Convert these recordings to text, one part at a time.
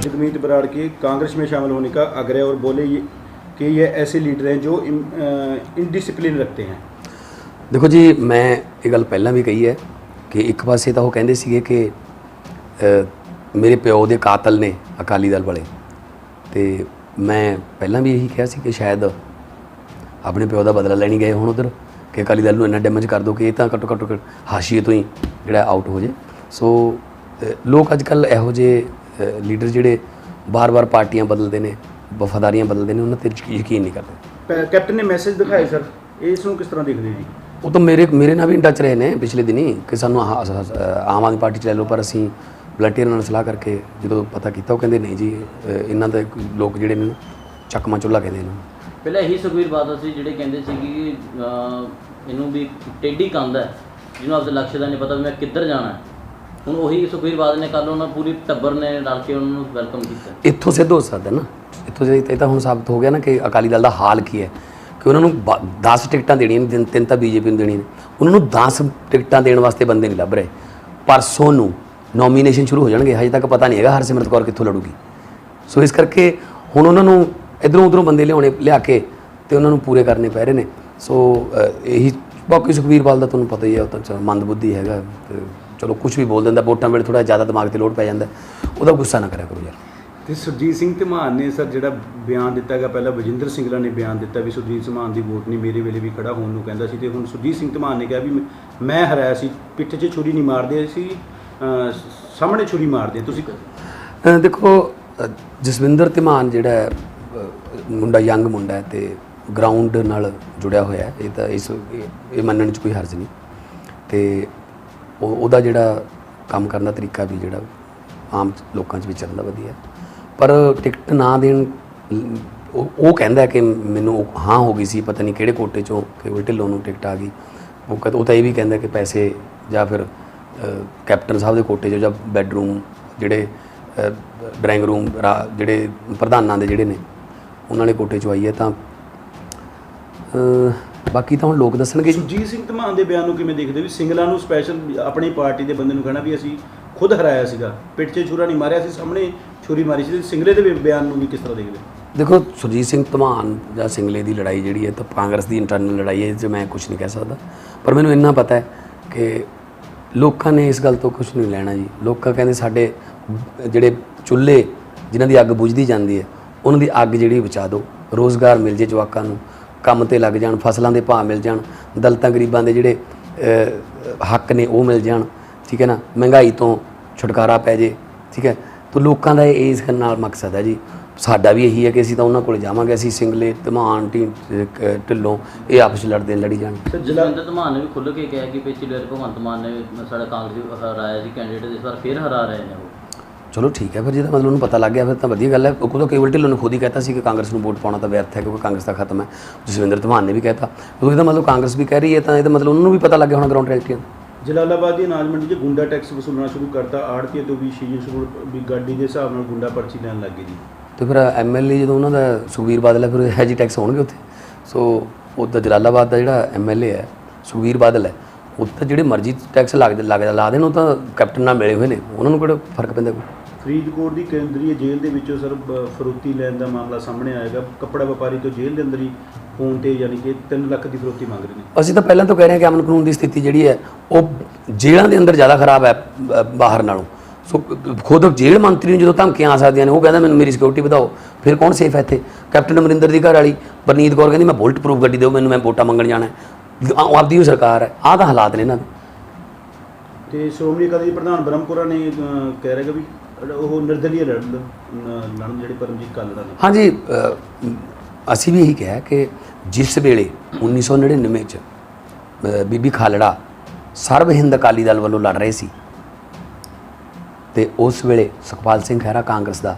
जगमीत बराड़ के कांग्रेस में शामिल होने का आग्रह और बोले ये कि ये ऐसे लीडर हैं जो इनडिसिप्लिन रखते हैं ਦੇਖੋ ਜੀ ਮੈਂ ਇਹ ਗੱਲ ਪਹਿਲਾਂ ਵੀ ਕਹੀ ਹੈ ਕਿ ਇੱਕ ਪਾਸੇ ਤਾਂ ਉਹ ਕਹਿੰਦੇ ਸੀਗੇ ਕਿ ਅ, ਮੇਰੇ ਪਿਓ ਦੇ ਕਾਤਲ ਨੇ ਅਕਾਲੀ ਦਲ ਵਾਲੇ ਤੇ ਮੈਂ ਪਹਿਲਾਂ ਵੀ ਇਹੀ ਕਿਹਾ ਸੀ ਕਿ ਸ਼ਾਇਦ ਆਪਣੇ ਪਿਓ ਦਾ ਬਦਲਾ ਲੈਣੀ ਗਏ ਹੁਣ ਉਧਰ ਕਿ ਅਕਾਲੀ ਦਲ ਨੂੰ ਇੰਨਾ ਡੈਮੇਜ ਕਰ ਦੋ ਕਿ ਇਹ ਤਾਂ ਘੱਟੋ ਘੱਟੋ ਘੱਟ ਹਾਸ਼ੀਏ ਤੋਂ ਹੀ ਜਿਹੜਾ ਆਊਟ ਹੋ ਜੇ ਸੋ ਅ, ਲੋਕ ਅੱਜ ਕੱਲ ਇਹੋ ਜਿਹੇ ਲੀਡਰ ਜਿਹੜੇ ਬਾਰ-ਬਾਰ ਪਾਰਟੀਆਂ ਬਦਲਦੇ ਨੇ ਵਫਾਦਾਰੀਆਂ ਬਦਲਦੇ ਨੇ ਉਹਨਾਂ ਤੇ ਯਕੀਨ ਨਹੀਂ ਕਰਦੇ। ਕੈਪਟਨ ਨੇ ਮੈਸੇਜ ਦਿਖਾਏ ਸਰ। ਇਸ ਨੂੰ ਕਿਸ ਤਰ੍ਹਾਂ ਦੇਖਦੇ ਜੀ? ਉਹ ਤਾਂ ਮੇਰੇ ਮੇਰੇ ਨਾਲ ਵੀ ਟੱਚ ਰਹੇ ਨੇ ਪਿਛਲੇ ਦਿਨੀ ਕਿ ਸਾਨੂੰ ਆਮ ਆਦਮੀ ਪਾਰਟੀ ਚ ਲੈ ਲਓ ਪਰ ਅਸੀਂ ਵਲੰਟੀਅਰ ਨਾਲ ਸਲਾਹ ਕਰਕੇ ਜਦੋਂ ਪਤਾ ਕੀਤਾ ਉਹ ਕਹਿੰਦੇ ਨਹੀਂ ਜੀ ਇਹਨਾਂ ਦੇ ਲੋਕ ਜਿਹੜੇ ਨੇ ਚੱਕਮਾ ਚੁੱਲਾ ਕਹਿੰਦੇ ਨੂੰ। ਪਹਿਲਾਂ ਇਹੀ ਸੁਖਵੀਰ ਬਾਦਲ ਸੀ ਜਿਹੜੇ ਕਹਿੰਦੇ ਸੀ ਕਿ ਇਹਨੂੰ ਵੀ ਟੇਢੀ ਕੰਧ ਹੈ ਜਿਹਨੂੰ ਆਪਦੇ ਲਕਸ਼ ਦਾ ਨਹੀਂ ਪਤਾ ਵੀ ਮੈਂ ਕਿੱਧਰ ਜਾਣਾ ਹੈ। ਹੁਣ ਉਹੀ ਸੁਖਵੀਰ ਬਾਦਲ ਨੇ ਕੱਲ ਉਹਨਾਂ ਪੂਰੀ ਟੱਬਰ ਨੇ ਰਲ ਕੇ ਉਹਨਾਂ ਨੂੰ ਵੈਲਕਮ ਕੀਤਾ। ਇੱਥੋਂ ਸਿੱਧ ਹੋ ਸਕਦਾ ਨਾ। ਇੱਥੋਂ ਜੇ ਇਹ ਤਾਂ ਹੁਣ ਸਾਬਤ ਹੋ ਗਿਆ ਨਾ ਕਿ ਅਕਾਲੀ ਦਲ ਦਾ ਹਾਲ ਕੀ ਹੈ। ਕਿ ਉਹਨਾਂ ਨੂੰ 10 ਟਿਕਟਾਂ ਦੇਣੀਆਂ ਨੇ, ਤਿੰਨ- ਤਿੰਨ ਤਾਂ ਬੀਜੇਪੀ ਨੂੰ ਦੇਣੀਆਂ ਨੇ। ਉਹਨਾਂ ਨੂੰ 10 ਟਿਕਟਾਂ ਦੇਣ ਵਾਸਤੇ ਬੰਦੇ ਨਹੀਂ ਲੱਭ ਰਹੇ। ਪਰਸੋਂ ਨੂੰ ਨੋਮੀਨੇਸ਼ਨ ਸ਼ੁਰੂ ਹੋ ਜਾਣਗੇ। ਹਜੇ ਤੱਕ ਪਤਾ ਨਹੀਂ ਹੈਗਾ ਹਰਸਿਮਰਤ ਕੌਰ ਕਿੱਥੋਂ ਲੜੂਗੀ। ਸੋ ਇਸ ਕਰਕੇ ਹੁਣ ਉਹਨਾਂ ਨੂੰ ਇਧਰੋਂ ਉਧਰੋਂ ਬੰਦੇ ਲਿਆਉਣੇ, ਲਿਆ ਕੇ ਤੇ ਉਹਨਾਂ ਨੂੰ ਪੂਰੇ ਕਰਨੇ ਪੈ ਰਹੇ ਨੇ। ਸੋ ਇਹੀ ਬਾਕੀ ਸੁਖਵੀਰ ਬਾਲ ਦਾ ਤੁਹਾਨੂੰ ਪਤਾ ਹੀ ਹੈ, ਉਹ ਤਾਂ ਚਲੋ ਮੰਦਬੁੱਧੀ ਹੈਗਾ ਤੇ ਚਲੋ ਕੁਝ ਵੀ ਬੋਲ ਦਿੰਦਾ ਵੋਟਾਂ ਵੇਲੇ ਥੋੜਾ ਜ਼ਿਆਦਾ ਦਿਮਾਗ ਤੇ ਲੋਡ ਪੈ ਜਾਂਦਾ। ਉਹਦਾ ਗੁੱਸਾ ਨਾ ਕਰਿਆ ਕਰੋ ਯਾਰ। ਤੇ ਸੁਰਜੀਤ ਸਿੰਘ ਧਮਾਨ ਨੇ ਸਰ ਜਿਹੜਾ ਬਿਆਨ ਦਿੱਤਾ ਹੈਗਾ ਪਹਿਲਾਂ ਵਜਿੰਦਰ ਸਿੰਘਲਾ ਨੇ ਬਿਆਨ ਦਿੱਤਾ ਵੀ ਸੁਰਜੀਤ ਧਮਾਨ ਦੀ ਵੋਟ ਨਹੀਂ ਮੇਰੇ ਵੇਲੇ ਵੀ ਖੜਾ ਹੋਣ ਨੂੰ ਕਹਿੰਦਾ ਸੀ ਤੇ ਹੁਣ ਸੁਰਜੀਤ ਸਿੰਘ ਧਮਾਨ ਨੇ ਕਿਹਾ ਵੀ ਮੈਂ- ਹਰਾਇਆ ਸੀ ਪਿੱਠ 'ਚ ਛੁਰੀ ਨਹੀਂ ਮਾਰਦੇ ਸੀ ਸਾਹਮਣੇ ਛੁਰੀ ਮਾਰਦੇ ਤੁਸੀਂ ਦੇਖੋ ਜਸਵਿੰਦਰ ਧਮਾਨ ਜਿਹੜਾ ਮੁੰਡਾ ਯੰਗ ਮੁੰਡਾ ਹੈ ਤੇ ਗਰਾਊਂਡ ਨਾਲ ਜੁੜਿਆ ਹੋਇਆ ਹੈ ਇਹ ਤਾਂ ਇਸ ਇਹ ਮੰਨਣ 'ਚ ਕੋਈ ਹਰਜ ਨਹੀਂ। ਤੇ ਉਹ ਉਹਦਾ ਜਿਹੜਾ ਕੰਮ ਕਰਨ ਦਾ ਤਰੀਕਾ ਵੀ ਜਿਹੜਾ ਆਮ ਲੋਕਾਂ 'ਚ ਵਿਚਰਨ ਦਾ ਵਧੀਆ। ਪਰ ਟਿਕਟ ਨਾ ਦੇਣ, ਉਹ ਉਹ ਕਹਿੰਦਾ ਕਿ ਮੈਨੂੰ ਹਾਂ ਹੋ ਗਈ ਸੀ, ਪਤਾ ਨਹੀਂ ਕਿਹੜੇ ਕੋਟੇ 'ਚੋਂ ਕੇਵਲ ਢਿੱਲੋਂ ਨੂੰ ਟਿਕਟ ਆ ਗਈ। ਉਹ ਕਹਿੰਦਾ ਉਹ ਤਾਂ ਇਹ ਵੀ ਕਹਿੰਦਾ ਕਿ ਪੈਸੇ ਜਾਂ ਫਿਰ ਕੈਪਟਨ ਸਾਹਿਬ ਦੇ ਕੋਟੇ 'ਚੋਂ ਜਾਂ ਬੈੱਡਰੂਮ ਜਿਹੜੇ ਡਰਾਇੰਗ ਰੂਮ ਜਿਹੜੇ ਪ੍ਰਧਾਨਾਂ ਦੇ ਜਿਹੜੇ ਨੇ, ਉਹਨਾਂ ਨੇ ਕੋਟੇ 'ਚੋਂ ਆਈ ਹੈ ਤਾਂ ਬਾਕੀ ਤਾਂ ਹੁਣ ਲੋਕ ਦੱਸਣਗੇ ਜੀ। ਸੁਰਜੀਤ ਸਿੰਘ ਧਮਾਨ ਦੇ ਬਿਆਨ ਨੂੰ ਕਿਵੇਂ ਦੇਖਦੇ ਵੀ ਸਿੰਗਲਾ ਨੂੰ ਸਪੈਸ਼ਲ ਆਪਣੀ ਪਾਰਟੀ ਦੇ ਬੰਦੇ ਨੂੰ ਕਹਿਣਾ ਵੀ ਅਸੀਂ ਖੁਦ ਹਰਾਇਆ ਸੀਗਾ ਪਿੱਠ 'ਚ ਛੁਰਾ ਨਹੀਂ ਮਾਰਿਆ ਸੀ ਸਾਹਮਣੇ ਛੁਰੀ ਮਾਰੀ ਸੀ ਸਿੰਗਲੇ ਦੇ ਬਿਆਨ ਨੂੰ ਵੀ ਕਿਸ ਤਰ੍ਹਾਂ ਦੇਖਦੇ ਦੇਖੋ ਸੁਰਜੀਤ ਸਿੰਘ ਧਮਾਨ ਜਾਂ ਸਿੰਗਲੇ ਦੀ ਲੜਾਈ ਜਿਹੜੀ ਹੈ ਤਾਂ ਕਾਂਗਰਸ ਦੀ ਇੰਟਰਨਲ ਲੜਾਈ ਹੈ 'ਚ ਮੈਂ ਕੁਝ ਨਹੀਂ ਕਹਿ ਸਕਦਾ। ਪਰ ਮੈਨੂੰ ਇੰਨਾ ਪਤਾ ਹੈ ਕਿ ਲੋਕਾਂ ਨੇ ਇਸ ਗੱਲ ਤੋਂ ਕੁਝ ਨਹੀਂ ਲੈਣਾ ਜੀ। ਲੋਕਾਂ ਕਹਿੰਦੇ ਸਾਡੇ ਜਿਹੜੇ ਚੁੱਲ੍ਹੇ ਜਿਨ੍ਹਾਂ ਦੀ ਅੱਗ ਬੁਝਦੀ ਜਾਂਦੀ ਹੈ ਉਹਨਾਂ ਦੀ ਅੱਗ ਜਿਹੜੀ ਬਚਾ ਦਿਓ। ਰੋਜ਼ਗਾਰ ਮਿਲ ਜੇ ਜਵਾਕਾਂ ਨੂੰ। ਕੰਮ ਤੇ ਲੱਗ ਜਾਣ, ਫਸਲਾਂ ਦੇ ਭਾਅ ਮਿਲ ਜਾਣ, ਦਲਤਾਂ ਗਰੀਬਾਂ ਦੇ ਜਿਹੜੇ ਹੱਕ ਨੇ ਉਹ ਮਿਲ ਜਾਣ, ਠੀਕ ਹੈ ਨਾ? ਮਹਿੰਗਾਈ ਤੋਂ ਛੁਟਕਾਰਾ ਪੈ ਜੇ, ਠੀਕ ਹੈ? ਤਾਂ ਲੋਕਾਂ ਦਾ ਇਹ ਇਸ ਨਾਲ ਮਕਸਦ ਹੈ ਜੀ। ਸਾਡਾ ਵੀ ਇਹੀ ਹੈ ਕਿ ਅਸੀਂ ਤਾਂ ਉਹਨਾਂ ਕੋਲ ਜਾਵਾਂਗੇ, ਅਸੀਂ ਸਿੰਗਲੇ, ਧਮਾਨ, ਢੀ ਢਿੱਲੋਂ, ਇਹ ਆਪਸ ਲੜਦੇ ਲੜੀ ਜਾਣ। ਸਰ ਧਮਾਨ ਨੇ ਵੀ ਖੁੱਲ੍ਹ ਕੇ ਕਿਹਾ ਕਿ ਪਿਛਲੀ ਵਾਰ ਭਗਵੰਤ ਮਾਨ ਨੇ ਸਾਡਾ ਕਾਂਗਰਸ ਹਰਾਇਆ ਸੀ ਕੈਂਡੀਡੇਟ ਇਸ ਵਾਰ ਫਿਰ ਹਰਾ ਰਹੇ ਨੇ ਉਹ। ਚਲੋ ਠੀਕ ਹੈ ਫਿਰ ਜਿਹਦਾ ਮਤਲਬ ਉਹਨੂੰ ਪਤਾ ਲੱਗ ਗਿਆ ਫਿਰ ਤਾਂ ਵਧੀਆ ਗੱਲ ਹੈ। ਉਹ ਤਾਂ ਕੇਵਲ ਢਿੱਲੋਂ ਨੇ ਖੁਦ ਹੀ ਕਹਿਤਾ ਸੀ ਕਿ ਕਾਂਗਰਸ ਨੂੰ ਵੋਟ ਪਾਉਣਾ ਤਾਂ ਵਿਅਰਥ ਹੈ ਕਿਉਂਕਿ ਕਾਂਗਰਸ ਤਾਂ ਖਤਮ ਹੈ। ਜਸਵਿੰਦਰ ਧਮਾਨ ਨੇ ਵੀ ਕਹਿਤਾ। ਉਹ ਇਹਦਾ ਮਤਲਬ ਕਾਂਗਰਸ ਵੀ ਕਹਿ ਰਹੀ ਹੈ ਤਾਂ ਇਹਦਾ ਮਤਲਬ ਉਹਨਾਂ ਨੂੰ ਵੀ ਪਤਾ ਲੱਗ ਗਿਆ ਹੋਣਾ ਗਰਾਊਂਡ ਰਿਐਲਿਟੀ ਜਲਾਲਾਬਾਦ ਦੀ ਅਨਾਜ ਮੰਡੀ 'ਚ ਗੁੰਡਾ ਟੈਕਸ ਵਸੂਲਣਾ ਸ਼ੁਰੂ ਕਰਤਾ। ਆੜਤੀਏ ਤੋਂ ਵੀ ਸ਼ੀਜੀ ਸ਼ੁਰੂ ਵੀ ਗਾਡੀ ਦੇ ਹਿਸਾਬ ਨਾਲ ਗੁੰਡਾ ਪਰਚੀ ਲੈਣ ਲੱਗ ਜੀ। ਤੇ ਫਿਰ ਐਮਐਲਏ ਜਦੋਂ ਉਹਨਾਂ ਦਾ ਸੁਖਵੀਰ ਬਾਦਲ ਹੈ ਫਿਰ ਇਹ ਜੀ ਟੈਕਸ ਹੋਣਗੇ ਉੱਥੇ। ਸੋ ਉਹਦਾ ਜਲਾਲਾਬਾਦ ਦਾ ਜਿਹੜਾ ਐਮਐਲਏ ਹੈ ਸੁਖਵੀਰ ਬਾਦਲ ਹੈ ਉਹ ਤਾਂ ਜਿਹੜੇ ਮਰਜ਼ੀ ਟੈਕਸ ਲੱਗ ਲੱਗ ਲਾ ਦੇਣ ਉਹ ਤਾਂ ਕੈਪਟਨ ਨਾਲ ਮਿਲੇ ਹੋਏ ਨੇ। ਉਹਨਾਂ ਨੂੰ ਕਿਹੜਾ ਫ਼ਰਕ ਪੈਂਦਾ ਕੋਈ? ਫਰੀਦਕੋਟ ਦੀ ਕੇਂਦਰੀ ਜੇਲ੍ਹ ਦੇ ਵਿੱਚੋਂ ਸਰ ਫਰੋਤੀ ਲੈਣ ਦਾ ਮਾਮਲਾ ਸਾਹਮਣੇ ਆਏਗਾ ਕੱਪੜਾ ਵਪਾਰੀ ਤੋਂ ਜੇਲ੍ਹ ਦੇ ਅੰਦਰ ਹੀ ਫੋਨ ਤੇ ਯਾਨੀ ਕਿ 3 ਲੱਖ ਦੀ ਫਰੋਤੀ ਮੰਗ ਰਹੇ ਨੇ। ਅਸੀਂ ਤਾਂ ਪਹਿਲਾਂ ਤੋਂ ਕਹਿ ਰਹੇ ਹਾਂ ਕਿ ਅਮਨ ਕਾਨੂੰਨ ਦੀ ਸਥਿਤੀ ਜਿਹੜੀ ਹੈ ਉਹ ਜੇਲ੍ਹਾਂ ਦੇ ਅੰਦਰ ਜ਼ਿਆਦਾ ਖਰਾਬ ਹੈ ਬਾਹਰ ਨਾਲੋਂ। ਸੋ ਖੁਦ ਜੇਲ੍ਹ ਮੰਤਰੀ ਨੂੰ ਜਦੋਂ ਧਮਕੀਆਂ ਆ ਸਕਦੀਆਂ ਨੇ ਉਹ ਕਹਿੰਦਾ ਮੈਨੂੰ ਮੇਰੀ ਸਿਕਿਉਰਿਟੀ ਵਧਾਓ। ਫਿਰ ਕੌਣ ਸੇਫ ਹੈ ਇੱਥੇ? ਕੈਪਟਨ ਅਮਰਿੰਦਰ ਦੀ ਘਰ ਵਾਲੀ ਪਰਨੀਤ ਕੌਰ ਕਹਿੰਦੀ ਮੈਂ ਬੁਲਟ ਪ੍ਰੂਫ ਗੱਡੀ ਦਿਓ ਮੈਨੂੰ ਮੈਂ ਵੋਟਾਂ ਮੰਗਣ ਜਾਣਾ ਆਪਦੀ ਉਹ ਸਰਕਾਰ ਹੈ। ਆਹ ਤਾਂ ਹਾਲਾਤ ਨੇ ਇਹਨਾਂ ਦੇ। ਤੇ ਸ਼੍ਰੋਮਣੀ ਅਕਾਲੀ ਪ੍ਰਧਾਨ ਬ੍ਰਹਮਪੁਰਾ ਨੇ ਕਹਿ ਰਿਹਾ ਵੀ ਉਹ ਨਿਰਦਲੀय ਲੜਨ ਲੜਨ ਜਿਹੜੇ ਪਰਮਜੀਤ ਕਾਲੜਾ ਨੇ। ਹਾਂਜੀ ਅਸੀਂ ਵੀ ਇਹੀ ਕਿਹਾ ਕਿ ਜਿਸ ਵੇਲੇ 1999 ਚ ਬੀਬੀ ਖਾਲੜਾ ਸਰਬ ਹਿੰਦ ਅਕਾਲੀ ਦਲ ਵੱਲੋਂ ਲੜ ਰਹੇ ਸੀ ਤੇ ਉਸ ਵੇਲੇ ਸੁਖਪਾਲ ਸਿੰਘ ਖਹਿਰਾ ਕਾਂਗਰਸ ਦਾ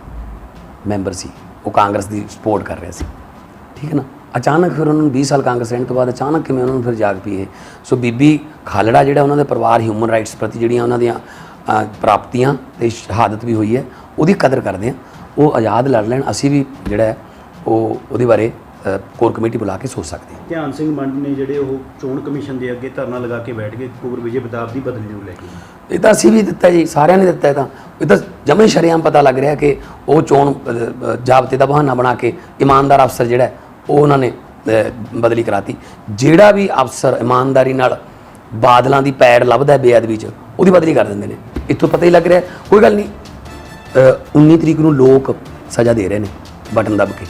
ਮੈਂਬਰ ਸੀ, ਉਹ ਕਾਂਗਰਸ ਦੀ ਸਪੋਰਟ ਕਰ ਰਿਹਾ ਸੀ। ਠੀਕ ਹੈ ਨਾ? ਅਚਾਨਕ ਫਿਰ ਉਹਨਾਂ ਨੂੰ 20 ਸਾਲ ਕਾਂਗਰਸ ਰਹਿਣ ਤੋਂ ਬਾਅਦ ਅਚਾਨਕ ਕਿਵੇਂ ਉਹਨਾਂ ਨੂੰ ਫਿਰ ਜਾਗ ਪਈ ਇਹ? ਸੋ ਬੀਬੀ ਖਾਲੜਾ ਜਿਹੜਾ ਉਹਨਾਂ ਦੇ ਪਰਿਵਾਰ ਹਿਊਮਨ ਰਾਈਟਸ ਪ੍ਰਤੀ ਜਿਹੜੀਆਂ ਉਹਨਾਂ ਦੀਆਂ ਪ੍ਰਾਪਤੀਆਂ ਤੇ ਸ਼ਹਾਦਤ ਵੀ ਹੋਈ ਹੈ ਉਹਦੀ ਕਦਰ ਕਰਦੇ ਆ ਉਹ ਆਜ਼ਾਦ ਲੜ ਲੈਣ ਅਸੀਂ ਵੀ ਜਿਹੜਾ ਹੈ ਉਹ ਉਹਦੇ ਬਾਰੇ ਕੋਰ ਕਮੇਟੀ ਬੁਲਾ ਕੇ ਸੋਚ ਸਕਦੇ ਹਾਂ। ਧਿਆਨ ਸਿੰਘ ਮੰਡ ਨੇ ਜਿਹੜੇ ਉਹ ਚੋਣ ਕਮਿਸ਼ਨ ਦੇ ਅੱਗੇ ਧਰਨਾ ਲਗਾ ਕੇ ਬੈਠ ਗਏ ਕੁਬਰ ਵਿਜੇ ਪ੍ਰਤਾਪ ਦੀ ਬਦਲੀ ਨੂੰ ਲੈ ਕੇ। ਇਹ ਤਾਂ ਅਸੀਂ ਵੀ ਦਿੱਤਾ ਜੀ ਸਾਰਿਆਂ ਨੇ ਦਿੱਤਾ ਇਹ ਤਾਂ। ਇਹ ਤਾਂ ਜਮੇ ਸ਼ਰੇਆਮ ਪਤਾ ਲੱਗ ਰਿਹਾ ਕਿ ਉਹ ਚੋਣ ਜਾਬਤੇ ਦਾ ਬਹਾਨਾ ਬਣਾ ਕੇ ਇਮਾਨਦਾਰ ਅਫਸਰ ਜਿਹੜਾ ਉਹ ਉਹਨਾਂ ਨੇ ਬਦਲੀ ਕਰਾਤੀ। ਜਿਹੜਾ ਵੀ ਅਫਸਰ ਇਮਾਨਦਾਰੀ ਨਾਲ ਬਾਦਲਾਂ ਦੀ ਪੈੜ ਲੱਭਦਾ ਬੇਅਦਬੀ ਚ ਉਹਦੀ ਬਦਲੀ ਕਰ ਦਿੰਦੇ ਨੇ। ਇੱਥੋਂ ਪਤਾ ਹੀ ਲੱਗ ਰਿਹਾ ਕੋਈ ਗੱਲ ਨਹੀਂ। ਅ, 19 ਤਰੀਕ ਨੂੰ ਲੋਕ ਸਜ਼ਾ ਦੇ ਰਹੇ ਨੇ ਬਟਨ ਦੱਬ ਕੇ।